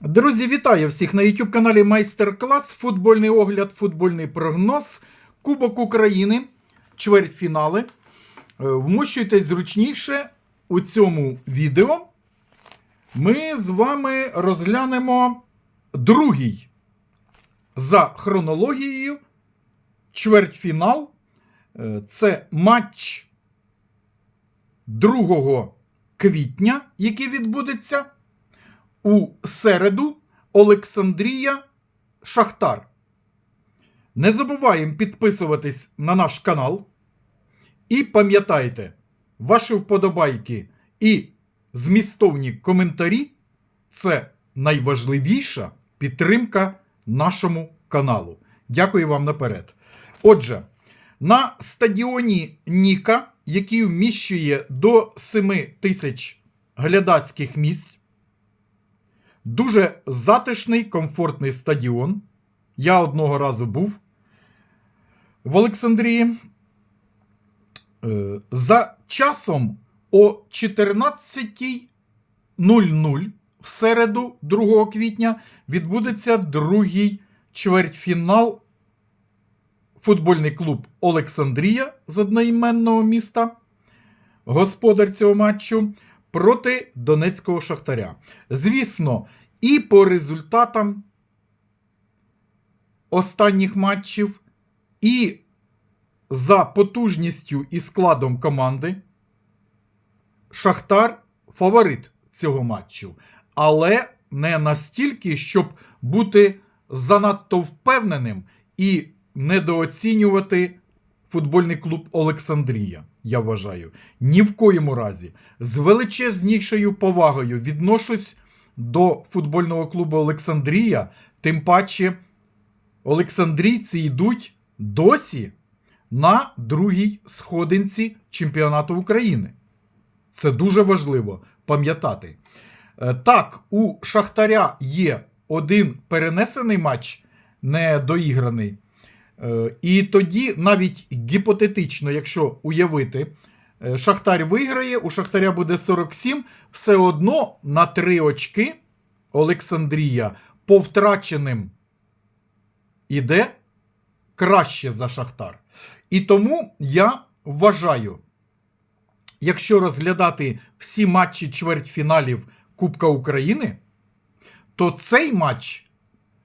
Друзі, вітаю всіх на YouTube каналі Майстер-клас, футбольний огляд, футбольний прогноз, Кубок України, чвертьфінали. Е, Вмощуйтесь зручніше у цьому відео. Ми з вами розглянемо другий за хронологією чвертьфінал. Е, Це матч 2 квітня, який відбудеться у середу Олександрія Шахтар. Не забуваємо підписуватись на наш канал. І пам'ятайте, ваші вподобайки і змістовні коментарі це найважливіша підтримка нашому каналу. Дякую вам наперед. Отже, на стадіоні Ніка, який вміщує до 7 тисяч глядацьких місць, Дуже затишний, комфортний стадіон. Я одного разу був в Олександрії. Е, За часом о 14.00 в середу, 2 квітня, відбудеться другий чвертьфінал. Футбольний клуб Олександрія з одноіменного міста, господар цього матчу проти Донецького Шахтаря. Звісно, і по результатам останніх матчів, і за потужністю і складом команди Шахтар фаворит цього матчу. Але не настільки, щоб бути занадто впевненим і недооцінювати футбольний клуб Олександрія. Я вважаю, ні в коєму разі з величезнішою повагою відношусь до футбольного клубу Олександрія. Тим паче, Олександрійці йдуть досі на другій сходинці чемпіонату України. Це дуже важливо пам'ятати. Е, Так, у Шахтаря є один перенесений матч, недоіграний. Е, І тоді, навіть гіпотетично, якщо уявити, е, Шахтар виграє, у Шахтаря буде 47, все одно на 3 очки Олександрія по втраченим іде краще за Шахтар. І тому я вважаю, якщо розглядати всі матчі чвертьфіналів Кубка України, то цей матч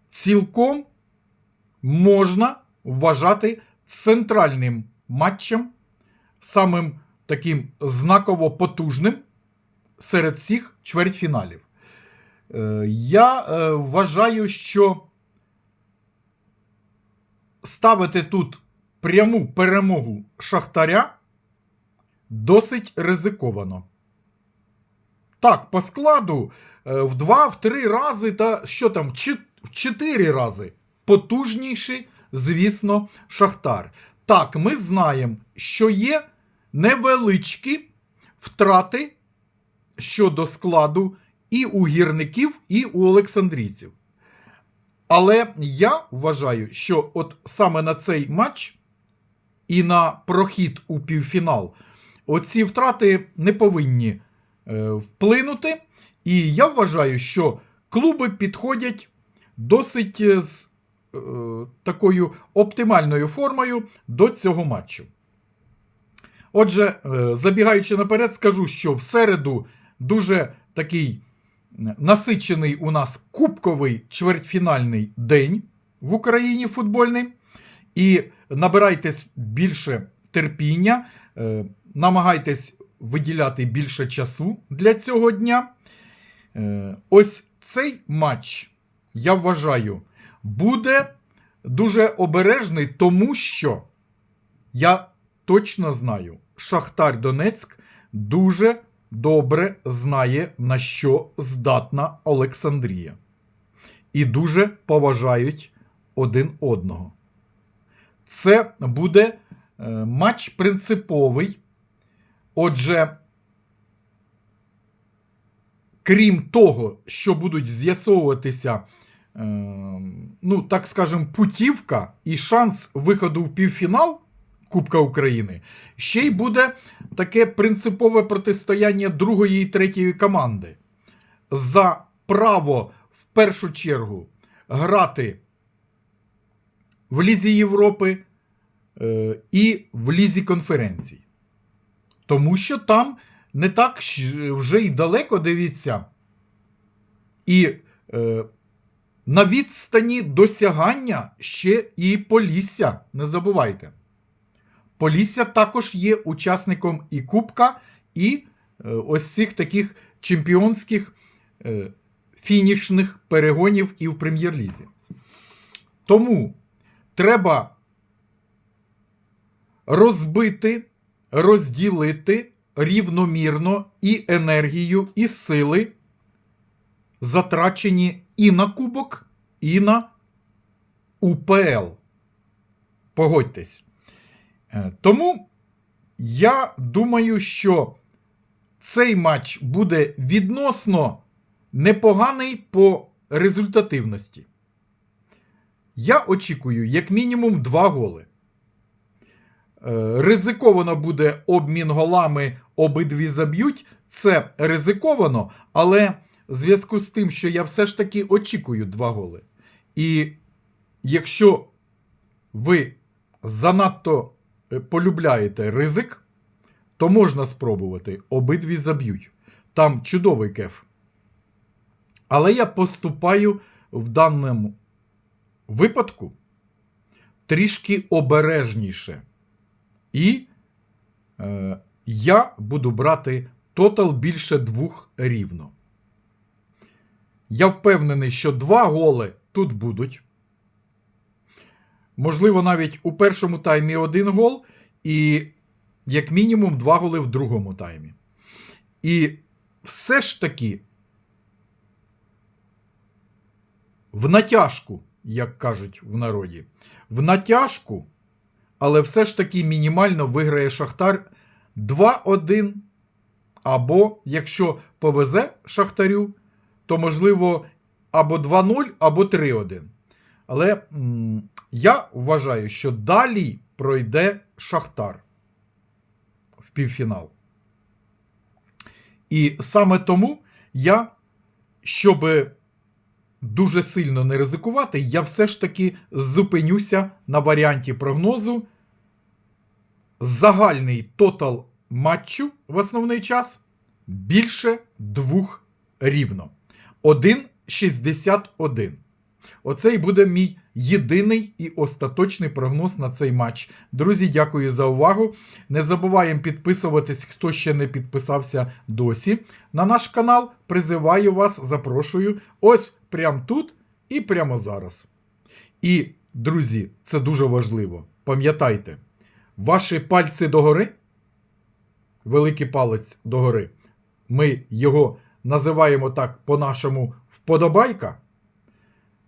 цілком можна вважати центральним матчем, самим таким знаково потужним серед всіх чвертьфіналів. Е, Я е, вважаю, що ставити тут пряму перемогу Шахтаря досить ризиковано. Так, по складу е, в 2-3 рази, та що там, в 4 рази потужніший, звісно, Шахтар. Так, ми знаємо, що є невеличкі втрати щодо складу і у гірників, і у олександрійців. Але я вважаю, що от саме на цей матч і на прохід у півфінал оці втрати не повинні е, вплинути. І я вважаю, що клуби підходять досить е, з такою оптимальною формою до цього матчу. Отже, е, забігаючи наперед, скажу, що в середу дуже такий насичений у нас кубковий чвертьфінальний день в Україні футбольний. І набирайтесь більше терпіння, е, намагайтесь виділяти більше часу для цього дня. Е, Ось цей матч, я вважаю, буде дуже обережний, тому що я точно знаю, Шахтар Донецьк дуже добре знає, на що здатна Олександрія. І дуже поважають один одного. Це буде е, матч принциповий. Отже, крім того, що будуть з'ясовуватися, ну, так скажемо, путівка і шанс виходу в півфінал Кубка України, ще й буде таке принципове протистояння другої і третьої команди за право в першу чергу грати в Лізі Європи е, і в Лізі конференцій. Тому що там не так вже й далеко дивіться. І е, на відстані досягання ще і Полісся. Не забувайте. Полісся також є учасником і Кубка, і е, ось цих таких чемпіонських е, фінішних перегонів і в прем'єр-лізі. Тому треба розбити, розділити рівномірно і енергію, і сили, затрачені і на Кубок, і на УПЛ. Погодьтесь. Е, Тому я думаю, що цей матч буде відносно непоганий по результативності. Я очікую, як мінімум, два голи. Е, Ризиковано буде обмін голами, обидві заб'ють. Це ризиковано, але в зв'язку з тим, що я все ж таки очікую два голи. І якщо ви занадто е, полюбляєте ризик, то можна спробувати. Обидві заб'ють. Там чудовий кеф. Але я поступаю в даному випадку трішки обережніше. І е, я буду брати тотал більше двох рівно. Я впевнений, що два голи тут будуть. Можливо, навіть у першому таймі один гол, і як мінімум два голи в другому таймі. І все ж таки в натяжку, як кажуть в народі, в натяжку, але все ж таки мінімально виграє Шахтар 2-1. Або, якщо повезе Шахтарю, то можливо або 2-0, або 3-1. Але м, я вважаю, що далі пройде Шахтар в півфінал. І саме тому я, щоб дуже сильно не ризикувати, я все ж таки зупинюся на варіанті прогнозу. Загальний тотал матчу в основний час більше двох рівно. 1,61. Оце і буде мій єдиний і остаточний прогноз на цей матч. Друзі, дякую за увагу. Не забуваємо підписуватись, хто ще не підписався досі. На наш канал призиваю вас, запрошую ось прямо тут і прямо зараз. І, друзі, це дуже важливо. Пам'ятайте, ваші пальці догори, великий палець догори, ми його називаємо так по-нашому вподобайка.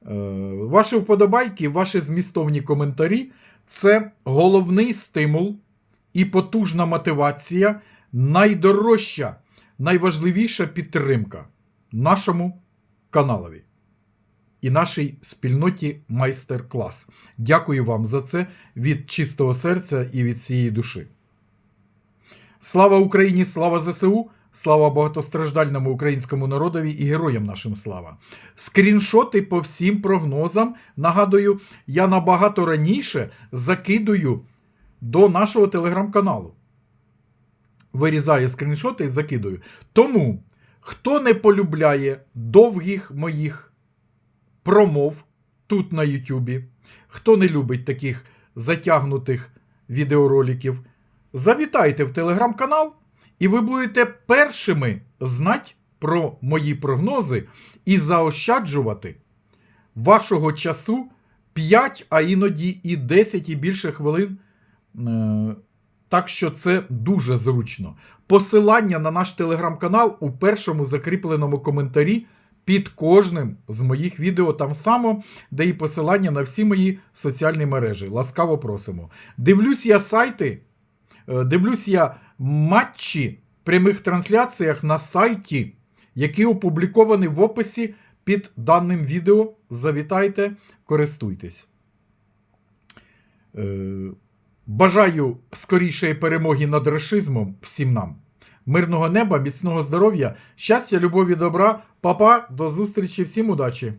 Е, Ваші вподобайки, ваші змістовні коментарі це головний стимул і потужна мотивація, найдорожча, найважливіша підтримка нашому каналові і нашій спільноті майстер-клас. Дякую вам за це від чистого серця і від цієї душі. Слава Україні! Слава ЗСУ! Слава багатостраждальному українському народові і героям нашим слава. Скріншоти по всім прогнозам. Нагадую, я набагато раніше закидую до нашого телеграм-каналу. Вирізаю скріншоти і закидую. Тому, хто не полюбляє довгих моїх промов тут на Ютубі, хто не любить таких затягнутих відеороликів, завітайте в телеграм-канал. І ви будете першими знати про мої прогнози і заощаджувати вашого часу 5, а іноді і 10 і більше хвилин. Е, Так що це дуже зручно. Посилання на наш телеграм-канал у першому закріпленому коментарі під кожним з моїх відео там само, де і посилання на всі мої соціальні мережі. Ласкаво просимо. Дивлюсь я сайти, дивлюсь я матчі в прямих трансляціях на сайті, які опубліковані в описі під даним відео. Завітайте, користуйтесь. Е, Бажаю скорішої перемоги над рашизмом всім нам. Мирного неба, міцного здоров'я, щастя, любові, добра. Папа, до зустрічі, всім удачі!